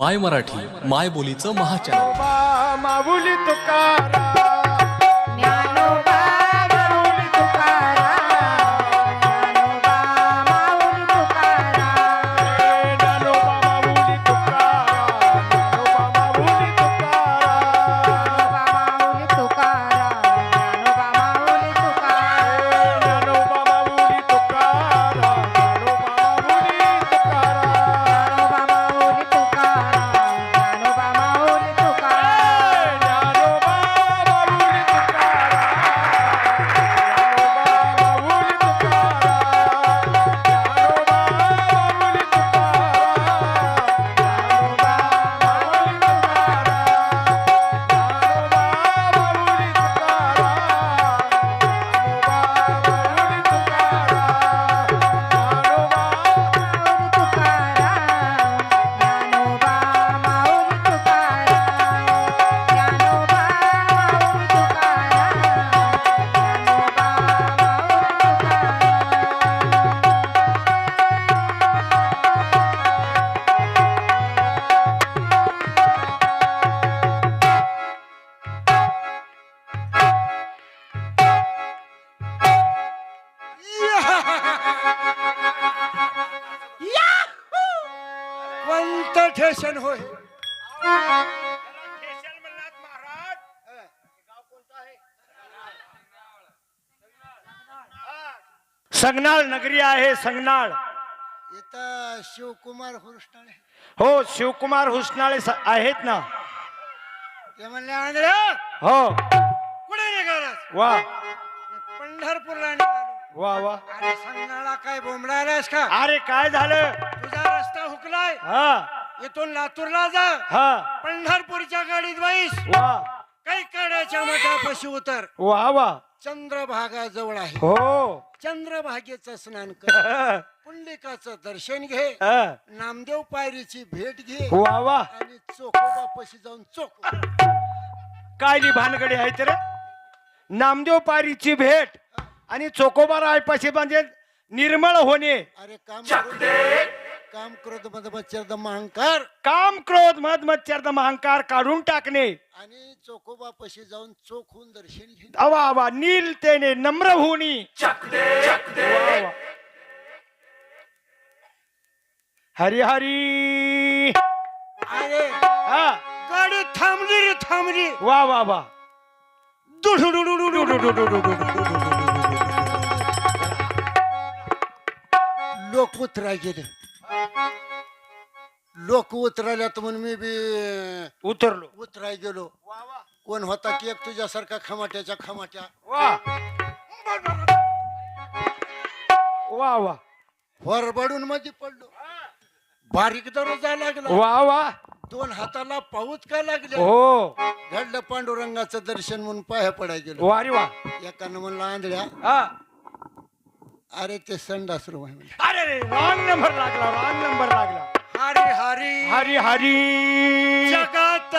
माय मराठी माय बोलीचं महाचॅनल. संगनाळ नगरी आहे संगनाळ. इथं शिवकुमार हुरष्टाळे हो शिवकुमार हुसनाळे स- आहेत ना. ते म्हणले आंध्र हो. कुठे निघालास? वा. पंढरपूरला निघालो. वा वा. अरे संगनाळा काय बोंबडायलास का? अरे काय झालं? तुझा रस्ता हुकलाय. हा. इथून लातूरला जा. हा. पंढरपूरच्या गाडीत बैस. वा. काही काड्याच्या मठापाशी उतर. वा वा. चंद्रभागा जवळ आहे. हो. चंद्रभागेचं स्नान कर. पुंडलिकाचं दर्शन घे. हा. नामदेव पायरीची भेट घे. वा वा. आणि चोखोबापाशी जाऊन चोख कायली भानगडी आहे तर नामदेव पारीची भेट आणि चोकोबार आयपाशी म्हणजे निर्मळ होणे. अरे काम काम क्रोध मध मच्छर अहंकार काम क्रोध मध मच्छर अहंकार काढून टाकणे. आणि चोखोबापाशी जाऊन चोख होऊन दर्शन अवा अवा नीलतेने नम्र होणी वा वा. हरी हरी. अरे हा. गाडी थांबली रे थांबली. वा वा वा. लोक गेले लोक उतरायल्यात म्हणून मी बी उतरलो. उतराय गेलो. कोण होता की एक तुझ्यासारखा खमाट्याच्या खमाट्या? वा. वा वा. वरबडून मध्ये पडलो. बारीक दररोजा लागला. वा वा. दोन हाताला पाऊच का लागले? हो. घडलं पांडुरंगाचं दर्शन म्हणून पाया पडाय गेलो. वारी वा. एकानं म्हणलं आंधळ्या हा. अरे ते संडासरू आहे म्हणे. अरे रे रॉंग नंबर लागला रॉंग नंबर लागला. हरी हरी. हरी हरी. जगात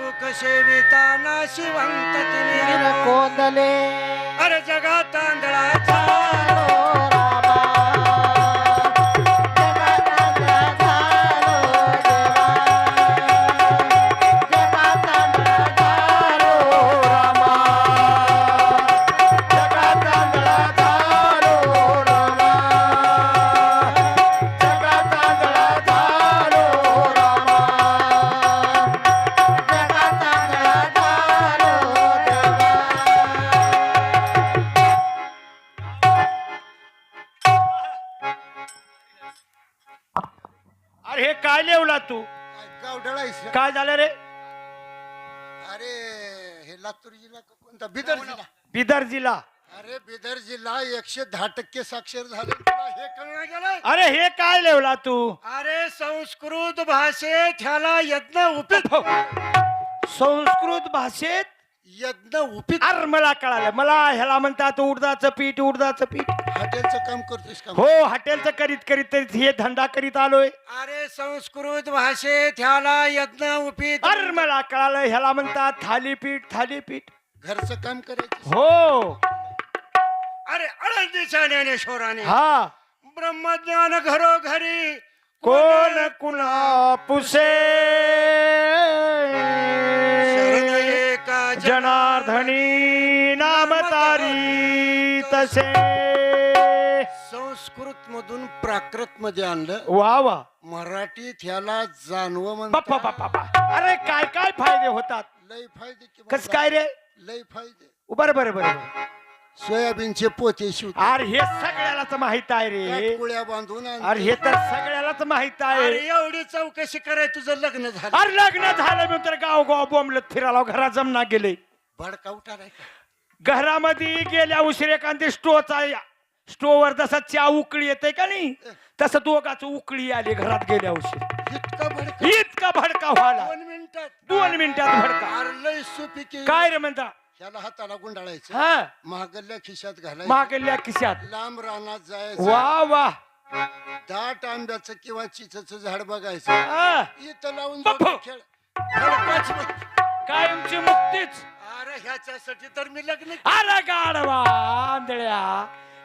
सुख सेविताना शिवंत तिने कोंदले अरे जगात आंधळा लेवला तू? काय झालं रे? अरे हे लातूर जिल्हा का कोणता? बिदर जिल्हा बिदर जिल्हा अरे बिदर जिल्हा एकशे दहा टक्के साक्षर झाले. तुला हे कळलं गेलं अरे हे काय लेवला तू? अरे संस्कृत भाषेत ह्याला यज्ञ उपित. संस्कृत भाषेत? यज्ञ उपित. अरे मला कळालं. मला ह्याला म्हणतात उडदाचं पीठ उडदाचं पीठ. हॉटेलचं काम करतोस का हो हॉटेलचं करीत करीत करीत हे धंदा करीत आलोय. अरे संस्कृत भाषेत ह्याला यज्ञ उपित अरे मला कळालं ह्याला म्हणतात थालीपीठ थालीपीठ. घरचं काम करायचं. हो. अरे आळंदीच्या ज्ञानेश्वराने हा. ब्रह्मज्ञान घरोघरी कोण कुणा पुसे शरण एका जनार्दनी? नाम तारी तसे. मधून प्राकृत मध्ये आणलं. वा वा. मराठीत ह्याला जाणवं बाप्पा म्हणतात. बाप्पा बाप्पा. अरे काय काय फायदे होतात? लय फायदे की कस काय रे? लय फायदे. बरं बरं बरं बरं. सोयाबीनचे पोते शिवत अरे हे सगळ्यालाच माहीत आहे रे. कुळ्या बांधून. अरे हे तर सगळ्यालाच माहीत अरे आहे एवढी चौकशी कराय तुझं लग्न झालं. अरे लग्न झालं मी तर गाव गाव बोंबलत फिरायला घरात जमना गेले. भडका का? घरामध्ये गेल्या उशीर एखादी स्टोचा स्टोवर जसा चहा उकळी येते का नाही तसं दोघाच उकळी आली घरात गेल्या उशीर इतका भडका. इतका भडका व्हायला. दोन मिनिटात. दोन मिनिटात भडका. काय रे म्हणता? ह्याला हाताला गुंडाळायचं. हा. महागल्ल्या खिशात घालायचं. मागल्या खिशात. लांब रानात जायचं. वा वा. दाट आंब्याचं किंवा चिचचं झाड बघायचं. हा. इथं लावून खेळ. बघ. कायमची मुक्तीच. ह्याच्यासाठी तर मी लग्न अरे गाडवा आंधळ्या.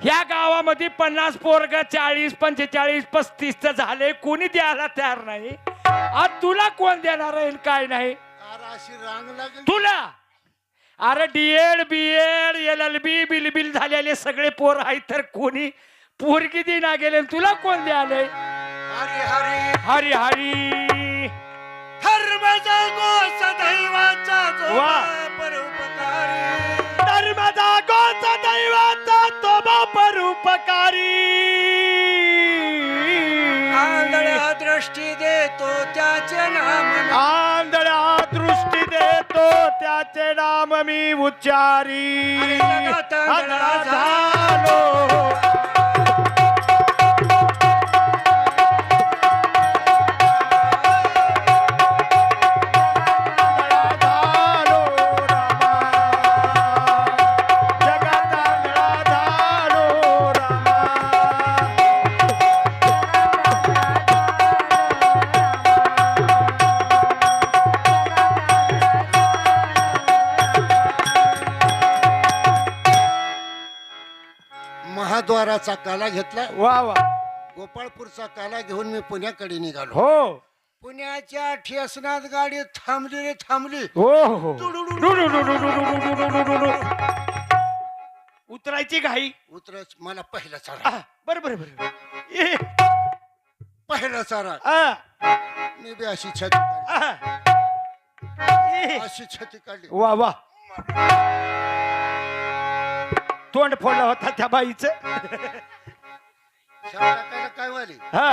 ह्या गावामध्ये पन्नास पोरग चाळीस पंचेचाळीस पस्तीस च झाले. कोणी द्यायला तयार नाही. आज तुला कोण देणार आहे काय नाही? अरे अशी रांग लागेल. तुला? अरे D Ed B Ed L L B bill बिल झालेले सगळे पोर आहेत तर कोणी पोरगी देना गेले तुला कोण द्याले हरी हरी. हरी हरी. धर्म जगो सदैवाचा जो वा. परोपकारी आंधळ्या दृष्टी देतो त्याचे नाम आंधळ्या दृष्टी देतो त्याचे नाम मी उच्चारी। झालो। गोपाळचा काला घेतला. वा वा. गोपाळपूरचा काला घेऊन मी पुण्याकडे निघालो. हो. पुण्याच्या ठेसनात गाडी थांबली रे थांबली. हो हो. उतरायची घाई उतर मला पहिला चारा बरोबर बर ए, पहिला चारा मी बी अशी छती काढली ए, अशी छती काढली वा वा तोंड फोडला होता त्या बाईच. काय वाली? हा.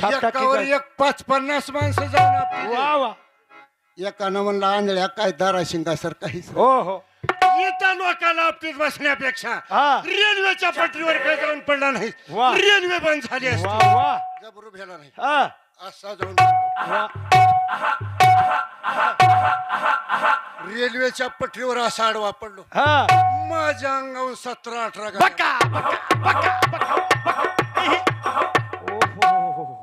छाप टाकी एकावर काय? एक पाच पन्नास माणसं जाऊन आपली. वा वा. एकानं म्हणला आंधळ्या काय दारा शिंगासर काहीच हो हो. इथं लोकांना आपलीच बसण्यापेक्षा हा. रेल्वेच्या पटरीवर काय जाऊन पडला नाही. वा. रेल्वे बंद झाली वा असती. वा जबरू भेला नाही. हा. असा जाऊन पडलो. वा रेल्वेच्या पटरीवर असा आडवा पडलो. हा. माझ्या अंगावर सतरा अठरा गाड्या. बका बका बका बका. बका. ए, ओ.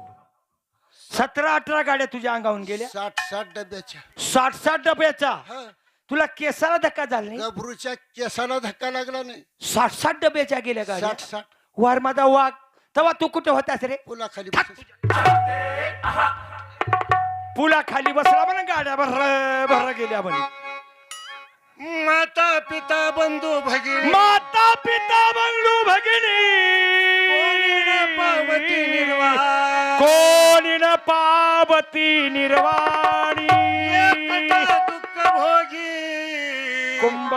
सतरा अठरा गाड्या तुझ्या अंगावून गेल्या? साठ साठ डब्याच्या. साठ साठ डब्याचा? हा. तुला केसाला धक्का झाला नाही? गबरूच्या केसाला धक्का लागला नाही. साठ साठ डब्याच्या गेल्या गाड्या? साठ साठ वार माझा वाघ. तेव्हा तू कुठे होतास रे? पुलाखाली बसून. पुला खाली बसला म्हणा गाड्या भर भर गेल्या म्हणे. माता पिता बंधू भगिनी. माता पिता बंगलू भगिनी पावती निर्वाण. कोणी न पावती निर्वाणी. दुःख भोगी कुंभ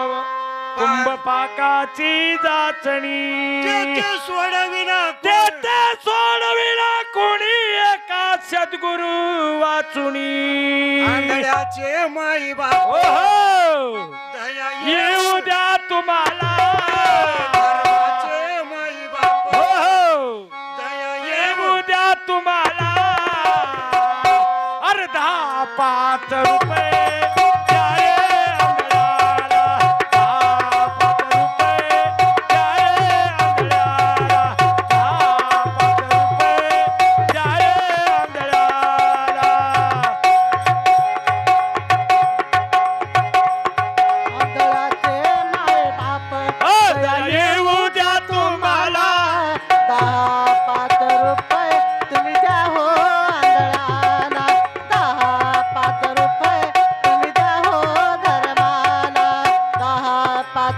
कुंभ पाकाची जाचणी तेथे सोडविना ते ते सोडविला कोणी एका सद्गुरु वाचुनी. आंधळ्याचे माई बाप. ओहो! दया येऊ द्या तुम्हाला. धर्माचे माई बाप. ओहो! दया येऊ द्या तुम्हाला. अर्धा पाच रुपये.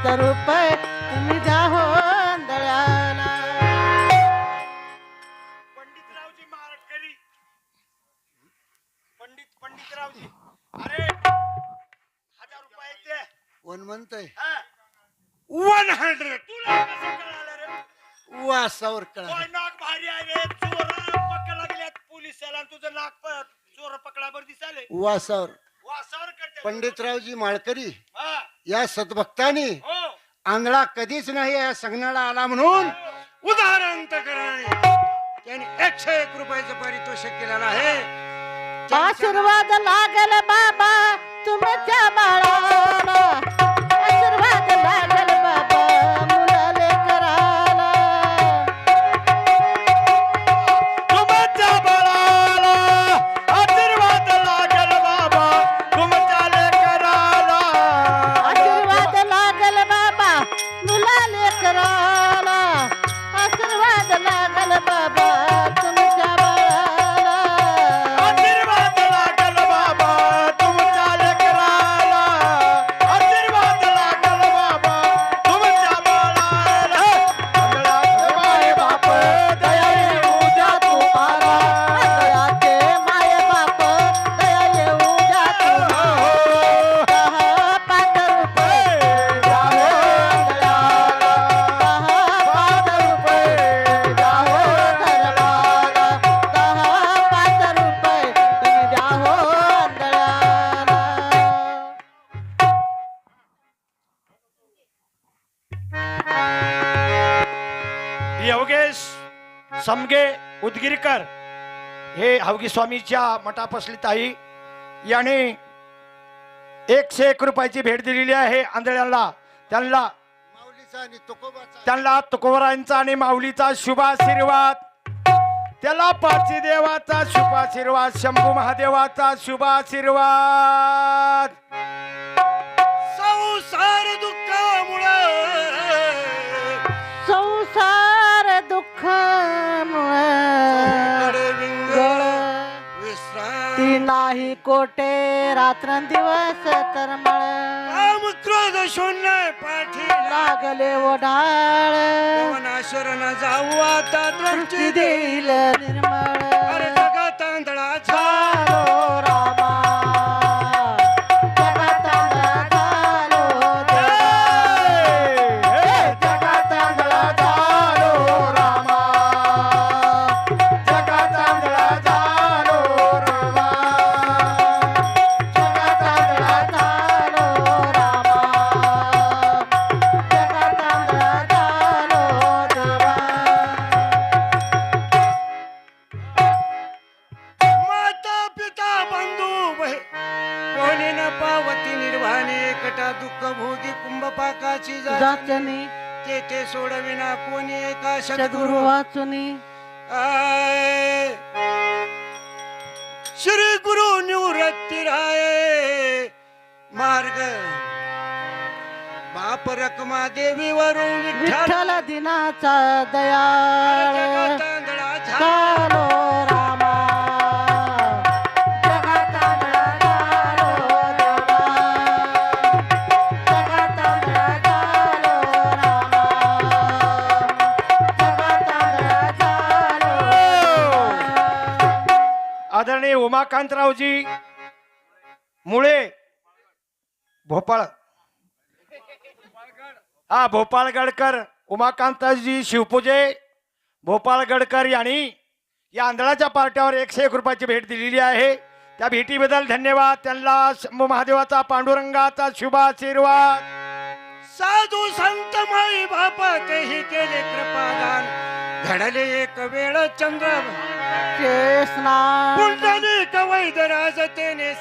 रुपये तुम्ही द्या हो आंधळाला पंडितरावजी मारकरी पंडित पंडितरावजी. अरे हजार रुपये दे कोण म्हणतय वन हंड्रेड. तुला कसं कळालं रे? वासावर कळा काय नाक भारी आहे रे. चोर पकडला गेल्यात पोलिसाला आणि तुझं नाक प- चोर पकडाबर दिसाले वासावर. वासावर करते. पंडितरावजी माळकरी. हा या सद्भक्तानी हो. आंधळा कधीच नाही या सगनाला आला म्हणून उदाहरण करणारे त्यांनी एकशे एक रुपयाचं पारितोषिक केलेलं आहे. आशीर्वाद लागल बाबा तुमच्या बाळाला. लागल उदगीरकर हे हवगी स्वामीच्या मठापसली ताई याने एकशे एक रुपयाची भेट दिलेली आहे आंधळ्यांना. त्यांना माऊलीचा आणि तुकोबाचा. त्यांना तुकोबरायांचा आणि माऊलीचा शुभाशीर्वाद. त्याला पाची देवाचा शुभाशीर्वाद शंभू महादेवाचा शुभाशीर्वाद. संसार दुःखामुळे नाही कोटे रात्रंदिवस तरमळ काम क्रोध शून्य पाठी लागले ओढाळ. शरण जाऊ आता दृष्टी देईल निर्मळ. सोडविना कोणी एका सद्गुरु वाचुनी. आय. श्री गुरु निवृत्ती राय. मार्ग. बाप रकमा देवी वरून विठ्ठल. दिनाचा दयाळ. तांदळाचा. उमाकांतरावजी मुळे भोपाळ. हा भोपाळ गडकर उमाकांताजी शिवपूजे भोपाळ गडकर यांनी या आंधळाच्या पार्ट्यावर एकशे एक रुपयाची भेट दिलेली आहे. त्या भेटीबद्दल धन्यवाद. त्यांना शंभू महादेवाचा पांडुरंगाचा शुभ आशीर्वाद. साधू संत माई बाप तेही केले कृपादान. घडले एक वेळ चंद्र स्नान पुंडलिक वैदराज तेने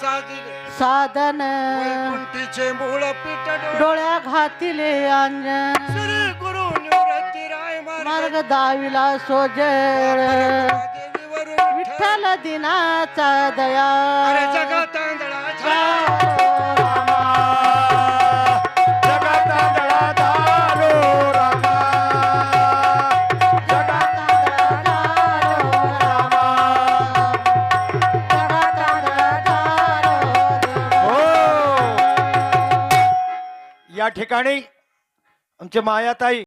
साधिले. साधन. वैकुंठीचे मूळ पीठ डोळे. डोळ्या घातिले अंजन श्री गुरु निवृत्ती राय मार्ग. दाविला सोजळ विठ्ठल दिनाचा दया. जगा तांदळाचा ठिकाणी आमचे मायाताई